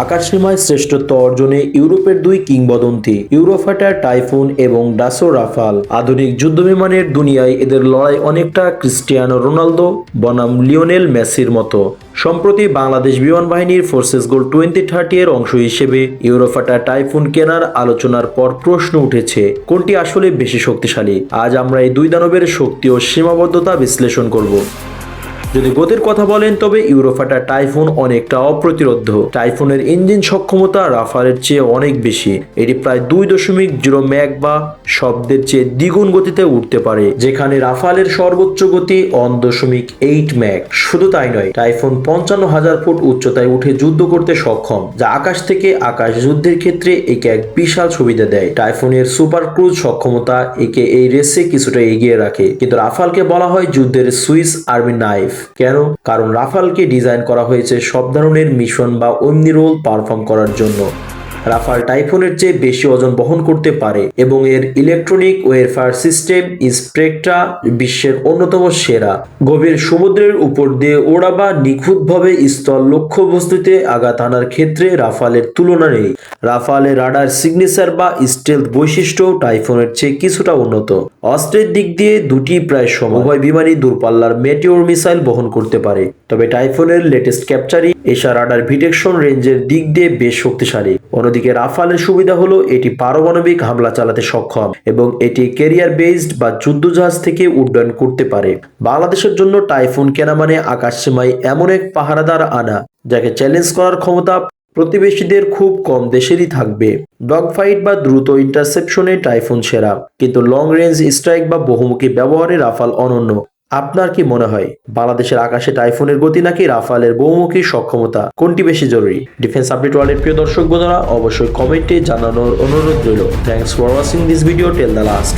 আকাশসীমায় শ্রেষ্ঠত্ব অর্জনে ইউরোপের দুই কিংবদন্তি ইউরোফাইটার টাইফুন এবং ডাসো রাফাল। আধুনিক যুদ্ধবিমানের দুনিয়ায় এদের লড়াই অনেকটা ক্রিস্টিয়ানো রোনালদো বনাম লিওনেল মেসির মতো। সম্প্রতি বাংলাদেশ বিমান বাহিনীর ফোর্সেস গোল টোয়েন্টি থার্টি এর অংশ হিসেবে ইউরোফাটা টাইফুন কেনার আলোচনার পর প্রশ্ন উঠেছে, কোনটি আসলে বেশি শক্তিশালী? আজ আমরা এই দুই দানবের শক্তি ও সীমাবদ্ধতা বিশ্লেষণ করব। যদি গতির কথা বলেন, তবে ইউরোফাটা টাইফুন অনেকটা অপ্রতিরোধ টাইফুনের ইঞ্জিন সক্ষমতা রাফালের চেয়ে অনেক বেশি। এটি প্রায় দুই দশমিক জিরো ম্যাক বা শব্দের চেয়ে দ্বিগুণ গতিতে উঠতে পারে, যেখানে রাফালের সর্বোচ্চ গতি অন দশমিক এইট ম্যাক শুধু তাই নয়, টাইফুন পঞ্চান্ন হাজার ফুট উচ্চতায় উঠে যুদ্ধ করতে সক্ষম, যা আকাশ থেকে আকাশ যুদ্ধের ক্ষেত্রে একে এক বিশাল সুবিধা দেয়। টাইফুনের সুপার ক্রুজ সক্ষমতা একে এই রেসে কিছুটা এগিয়ে রাখে, কিন্তু রাফালকে বলা হয় যুদ্ধের সুইস আর্মি নাইফ। কেন? কারণ রাফালকে ডিজাইন করা হয়েছে সব ধরনের মিশন বা অমনি রোল পারফর্ম করার জন্য। রাফাল টাইফুনের চেয়ে বেশি ওজন বহন করতে পারে এবং এর ইলেকট্রনিক ওয়েরফায়ার সিস্টেম স্প্রেকটা বিশ্বের অন্যতম সেরা। গভীর সমুদ্রের উপর দিয়ে ওড়া বা নিখুঁতভাবে স্থল লক্ষ্যবস্তুতে আঘাত আনার ক্ষেত্রে রাফালের তুলনা নেই। রাফালের রাডার সিগনেচার বা স্টেলথ বৈশিষ্ট্য টাইফুনের চেয়ে কিছুটা উন্নত। অস্ত্রের দিক দিয়ে দুটি প্রায় সম উভয় বিমানই দূরপাল্লার মেটিওর মিসাইল বহন করতে পারে। তবে টাইফুনের লেটেস্ট ক্যাপচারই এশা রাডার ভিটেকশন রেঞ্জের দিক দিয়ে বেশ শক্তিশালী। অন্যদিকে রাফালের সুবিধা হলো এটি পারমাণবিক হামলা চালাতে সক্ষম এবং এটি ক্যারিয়ার বেসড বা যুদ্ধজাহাজ থেকে উড্ডয়ন করতে পারে। বাংলাদেশের জন্য টাইফুন কেনা মানে আকাশসীমায় এমন এক পাহারাদার আনা, যাকে চ্যালেঞ্জ করার ক্ষমতা প্রতিবেশীদের খুব কম দেশেরই থাকবে। ডগ ফাইট বা দ্রুত ইন্টারসেপশনে টাইফুন সেরা, কিন্তু লং রেঞ্জ স্ট্রাইক বা বহুমুখী ব্যবহারে রাফাল অনন্য। আপনার কি মনে হয়, বাংলাদেশের আকাশে টাইফুনের গতি নাকি রাফালের বহুমুখী সক্ষমতা? কোনটি বেশি জরুরি? ডিফেন্স আপডেট ওয়ার্ল্ডের প্রিয় দর্শক বন্ধুরা, অবশ্যই কমেন্টে জানানোর অনুরোধ রইল। Thanks for watching this video tell the last